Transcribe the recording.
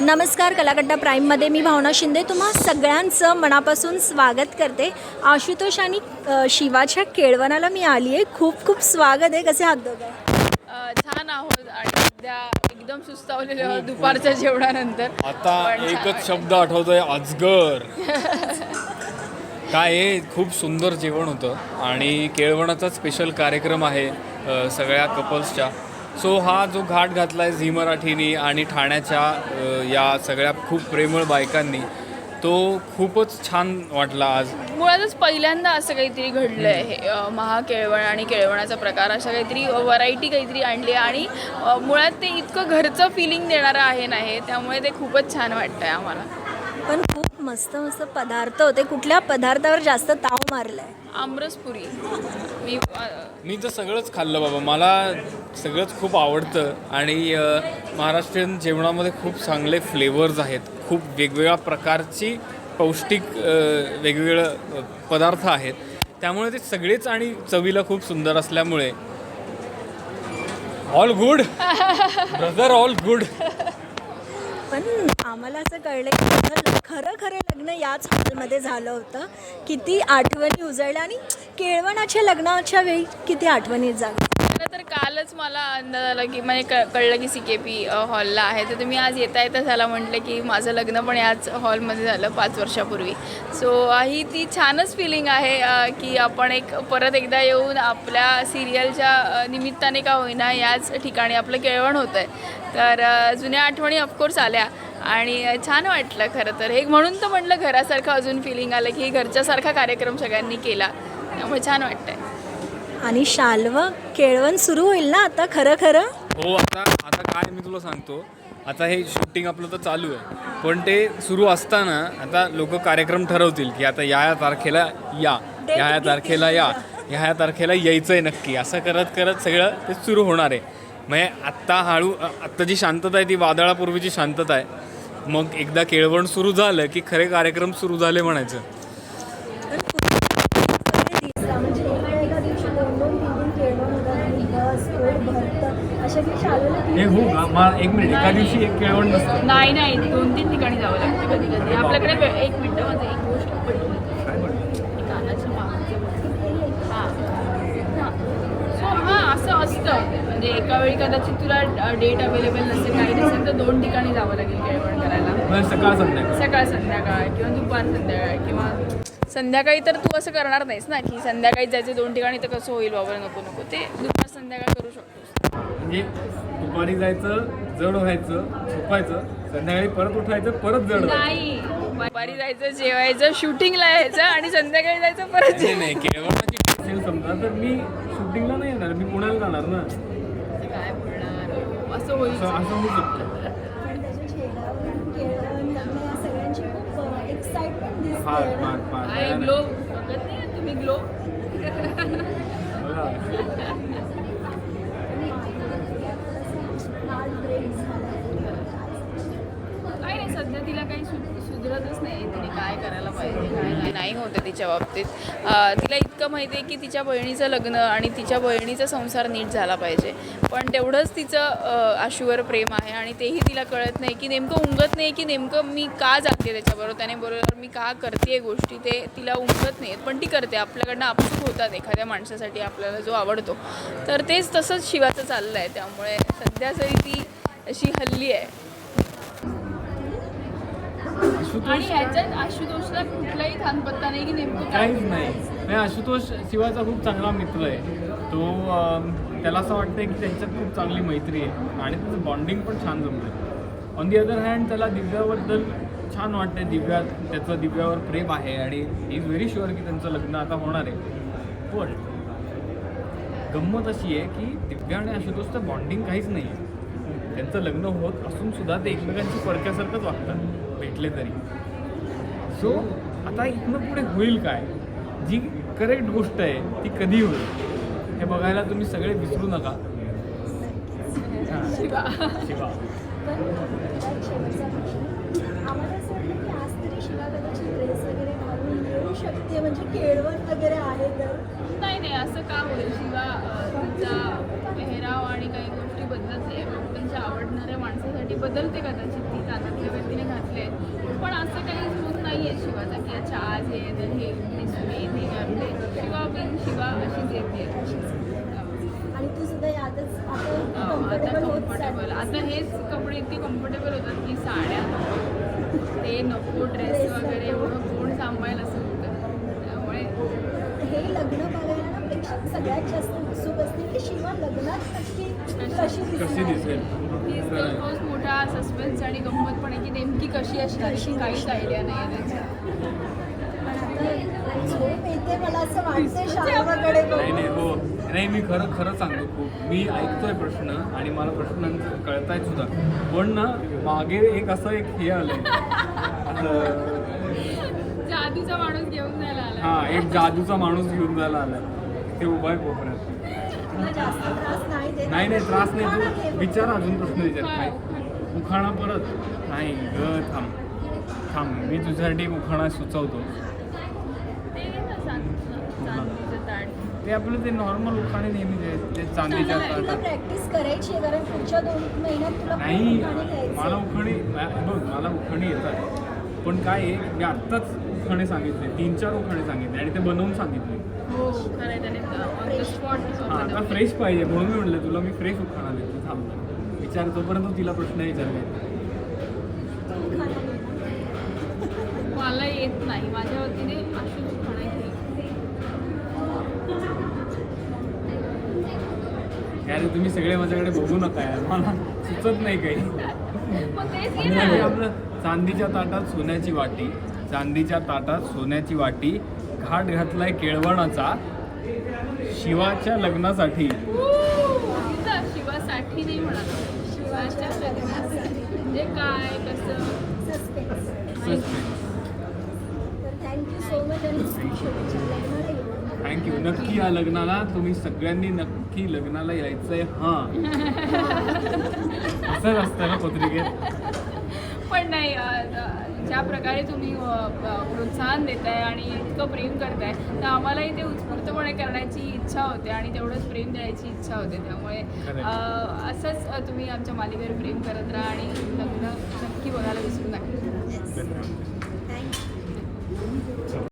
नमस्कार कलाकड्डा प्राईममध्ये मी भावना शिंदे तुम्हा सगळ्यांचं मनापासून स्वागत करते. आशुतोष आणि शिवाच्या केळवणाला मी आली आहे खूप खूप स्वागत आहे. कसे हात दोघं? छान आहोत. आणि सध्या एकदम सुस्तावलेले आहोत दुपारच्या जेवणानंतर. आता एकच शब्द आठवतोय अजगर. काय आहे खूप सुंदर जेवण होतं. आणि केळवणाचा स्पेशल कार्यक्रम आहे सगळ्या कपल्सच्या सो हा जो घाट घातला आहे झी मराठीनी आणि ठाण्याच्या या सगळ्या खूप प्रेमळ बायकांनी तो खूपच छान वाटला आज. मुळातच पहिल्यांदा असं काहीतरी घडलं आहे अ, महाकेळवण आणि केळवणाचा प्रकार असं काहीतरी व्हरायटी काहीतरी आणली आहे आणि मुळात ते इतकं घरचं फिलिंग देणारं आहे ना हे त्यामुळे ते खूपच छान वाटतं आहे आम्हाला. पण खूप मस्त मस्त पदार्थ होते. कुठल्या पदार्थावर जास्त ताव मारलाय? आमरसपुरी. मी मी तर सगळंच खाल्लं बाबा. मला सगळंच खूप आवडतं आणि महाराष्ट्रीयन जेवणामध्ये खूप चांगले फ्लेवर्स आहेत. खूप वेगवेगळ्या प्रकारची पौष्टिक वेगवेगळं पदार्थ आहेत. त्यामुळे ते सगळेच आणि चवीला खूप सुंदर असल्यामुळे. All good brother all good पण आम्हाला असं कळलं की खरं खरं लग्न याच हॉलमध्ये झालं होतं. किती आठवणी उजळल्या आणि केळवणाच्या लग्नाच्या वेळी किती आठवणी जागल्या. खरं तर कालच मला अंदाज आला की म्हणजे क कळलं की सी के पी हॉलला आहे. तर तुम्ही आज येता येता झाला म्हटलं की माझं लग्न पण याच हॉलमध्ये झालं पाच वर्षापूर्वी. सो ही ती छानच फिलिंग आहे की आपण एक परत एकदा येऊन आपल्या सिरियलच्या निमित्ताने का होईना याच ठिकाणी आपलं केळवण होतं आहे तर जुन्या आठवणी ऑफकोर्स आल्या. आणि छान वाटलं खरं तर. हे म्हणून तर म्हटलं घरासारखं अजून फिलिंग आलं की घरच्यासारखा कार्यक्रम सगळ्यांनी केला. त्यामुळे छान वाटतंय. आणि शाल्व केळवण सुरू होईल ना आता खरं खरं? हो आता आता काय मी तुला सांगतो. आता हे शूटिंग आपलं तर चालू आहे. पण ते सुरू असताना आता लोक कार्यक्रम ठरवतील की आता या या तारखेला या ह्या या तारखेला या ह्या ह्या तारखेला यायचं आहे नक्की. असं करत करत सगळं ते सुरू होणार आहे. म्हणजे आत्ता हळू आत्ता जी शांतता आहे ती वादळापूर्वीची शांतता आहे. मग एकदा केळवण सुरू झालं की खरे कार्यक्रम सुरू झाले म्हणायचं. म्हणजे हे हो का एक मिनिट एका दिवशी एक केळवण नसतं. नाही नाही दोन तीन ठिकाणी जावं लागतं कधी कधी आपल्याकडे एक मिनटं माझं एक गोष्ट पडली कानाच्या मागचं हां हां सो हां असं असतं म्हणजे एका वेळी कदाचित तुला डेट अवेलेबल नसेल काही नसेल तर दोन ठिकाणी जावं लागेल केळवण करायला. म्हणजे सकाळ संध्याकाळ. सकाळ संध्याकाळ किंवा दुपार संध्याकाळ किंवा संध्याकाळी तर तू असं करणार नाहीस ना की संध्याकाळी जायचे दोन ठिकाणी तर कसं होईल बाबा नको नको ते दुपार संध्याकाळ करू शकतोस. म्हणजे दुपारी जायचं जड व्हायचं झोपायचं संध्याकाळी परत उठायचं परत जड नाही. दुपारी जायचं जेवायचं शूटिंगला यायचं आणि संध्याकाळी जायचं परत नाही असेल समजा तर मी शूटिंगला नाही येणार मी पुण्याला जाणार ना. काय बोलणार? असं होईल. असं होऊ शकतं. पण त्याच्या चेहऱ्यावरून केळवण लग्न या सगळ्यांची खूप एक्साइटमेंट फार दिसते. फार फार काय ग्लो बघत नाही तुम्ही ग्लो. काय नाही सध्या तिला काही सु सुधरतच नाही तिने काय करायला पाहिजे काय नाही. नाही होते तिच्या बाबतीत. तिला इतकं माहिती आहे की तिच्या बहिणीचं लग्न आणि तिच्या बहिणीचा संसार नीट झाला पाहिजे. पण तेवढंच तिचं आशूवर प्रेम आहे आणि तेही तिला कळत नाही की नेमकं उमगत नाही की नेमकं मी का जाते त्याच्याबरोबर. त्याने बरोबर मी का करते गोष्टी ते तिला उमगत नाही पण ती करते. आपल्याकडनं आपसूक होतात एखाद्या माणसासाठी आपल्याला जो आवडतो. तर तेच तसंच शिवाचं चाललं आहे त्यामुळे सध्या जरी ती अशी हल्ली आहे आणि ह्याच्यात आशुतोषला कुठलाही थानपत्ता नाही की नेमकं काय काहीच नाही. नाही. आशुतोष शिवाचा खूप चांगला मित्र आहे. तो अं, त्याला असं वाटतंय की त्यांच्यात खूप चांगली मैत्री आहे आणि त्याचं बॉन्डिंग पण छान जमतं ऑन दी अदर हँड त्याला दिव्याबद्दल छान वाटतंय. दिव्या त्याचं दिव्यावर प्रेम आहे आणि इज व्हेरी शुअर की त्यांचं लग्न आता होणार आहे. पण गंमत अशी आहे की दिव्या आणि आशुतोषचं बॉन्डिंग काहीच नाही आहे त्यांचं लग्न होत असून सुद्धा ते एकमेकांची पडक्यासारखंच वागतात भेटले तरी. सो आता इथनं पुढे होईल काय? जी करेक्ट गोष्ट आहे ती कधी होईल? हे बघायला तुम्ही सगळे विसरू नका. हां, शिवा. शकते म्हणजे केळवण वगैरे आहे तर? नाही नाही असं का होईल? शिवा तिचा पेहराव आणि काही बदलते त्यांच्या आवडणाऱ्या माणसासाठी बदलते कदाचित ती कानातले वगैरे तिने घातले पण असं काही होत नाही आहे शिवाचा की अच्छा आज हे तर हे घालते शिवा बिन शिवा अशीच येते आणि तू सुद्धा यातच आता कम्फर्टेबल. आता हेच कपडे इतके कम्फर्टेबल होतात की साड्या. ते नको ड्रेस वगैरे. एवढं कोण सांभाळेल असं होतं. त्यामुळे हे लग्न बघायला ना सगळ्यात जास्त उत्सुक असते की शिवा लग्नात नक्की कशी? दिसेल? तोच मोठा सस्पेन्स आणि गंमत पण आहे की नेमकी कशी असणार अशी काहीच आयडिया नाही आहे मला असं वाटतंय शाळेकडे नाही नाही हो. नाही मी खरं खरं सांगतो खूप. मी ऐकतोय प्रश्न आणि मला प्रश्न कळतायत सुद्धा. पण ना मागे एक असं एक हे आलंय. जादूचा माणूस घेऊन जायला आला हा एक जादूचा माणूस घेऊन जायला आलाय. ते उभा आहे कोपऱ्यात. नाही देत? नाही नाही त्रास नाही तू. विचार अजून प्रश्न विचार. काय उखाणा. परत. नाही ग थांब. थांब. मी तुझ्यासाठी उखाणा सुचवतो. ते आपलं ते नॉर्मल उखाणे नेहमी जे आहेत, ते चांदीच्या प्रॅक्टिस करायची आहे कारण पुढच्या दोन महिन्यात तुला नाही. मला उखाणे बघ मला उखाणे येतात पण काय आहे मी आत्ताच उखाणे सांगितले. तीन चार उखाणे सांगितले आणि ते बनवून सांगितले. आता फ्रेश पाहिजे. म्हणून मी म्हटलं तुला मी फ्रेश उखाणा देतो थांब विचार तोपर्यंत तिला प्रश्न विचारले. मला येत नाही. माझ्या वतीने अशी यार तुम्ही सगळे माझ्याकडे बघू नका यार. मला सुचत नाही काही. आपलं चांदीच्या ताटात सोन्याची वाटी. चांदीच्या ताटात सोन्याची वाटी. घाट घातलाय केळवणाचा. शिवाच्या लग्नासाठी. शिवासाठी नाही शिवाच्या लग्नासाठी. म्हणजे काय कसं? सो मच थँक्यू नक्की या लग्नाला. तुम्ही सगळ्यांनी नक्की लग्नाला यायचंय. हां. असंच असतं ना पत्रिकेत? पण नाही ज्या प्रकारे तुम्ही प्रोत्साहन देताय आणि इतकं प्रेम करताय तर आम्हालाही ते उत्स्फूर्तपणे करण्याची इच्छा होते आणि तेवढंच प्रेम द्यायची इच्छा होते. त्यामुळे असंच तुम्ही आमच्या मालिकेवर प्रेम करत राहा आणि लग्न नक्की बघायला विसरू नका.